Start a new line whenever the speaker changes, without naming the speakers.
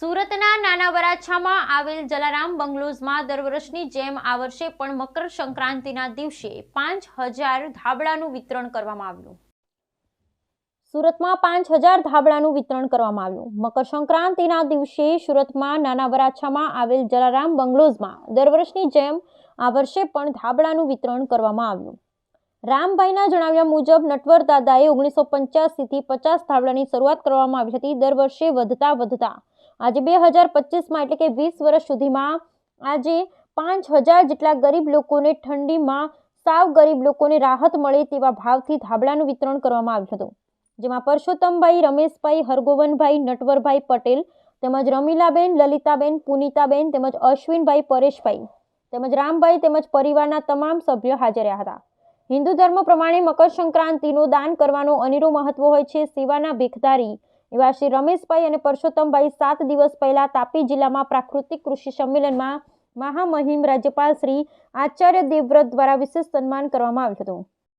સુરતના નાના વરાછામાં આવેલ જલારામ બંગલોઝમાં દર વર્ષની જેમ આ વર્ષે પણ મકર સંક્રાંતિના દિવસે પાંચ હજાર ધાબળાનું વિતરણ કરવામાં આવ્યું. સુરતમાં પાંચ હજાર ધાબળાનું વિતરણ કરવામાં આવ્યું. મકર સંક્રાંતિના દિવસે સુરતમાં નાના વરાછામાં આવેલ જલારામ બંગલોઝમાં દર વર્ષની જેમ આ વર્ષે પણ ધાબળાનું વિતરણ કરવામાં આવ્યું. રામભાઈના જણાવ્યા મુજબ નટવર દાદાએ ઓગણીસો પંચ્યાસીથી પચાસ ધાબળાની શરૂઆત કરવામાં આવી હતી. દર વર્ષે વધતા વધતા આજે બે હજાર પચીસમાં, એટલે કે વીસ વર્ષ સુધીમાં, આજે પાંચ હજાર જેટલા ગરીબ લોકોને ઠંડીમાં સાવ ગરીબ લોકોને રાહત મળે તેવા ભાવથી ધાબળાનું વિતરણ કરવામાં આવ્યું હતું. જેમાં પરસોત્તમભાઈ, રમેશભાઈ, હરગોવનભાઈ, નટવરભાઈ પટેલ, તેમજ રમીલાબેન, લલિતાબેન, પુનિતાબેન, તેમજ અશ્વિનભાઈ પરેશભાઈ, તેમજ રામભાઈ તેમજ પરિવારના તમામ સભ્યો હાજર રહ્યા હતા. હિન્દુ ધર્મ પ્રમાણે મકર સંક્રાંતિનું દાન કરવાનો અનેરો મહત્વ હોય છે. સેવાના ભીખધારી એવા શ્રી રમેશભાઈ અને પરસોત્તમભાઈ સાત દિવસ પહેલા તાપી જિલ્લામાં પ્રાકૃતિક કૃષિ સંમેલનમાં મહામહિમ રાજ્યપાલ શ્રી આચાર્ય દેવવ્રત દ્વારા વિશેષ સન્માન કરવામાં આવ્યું હતું.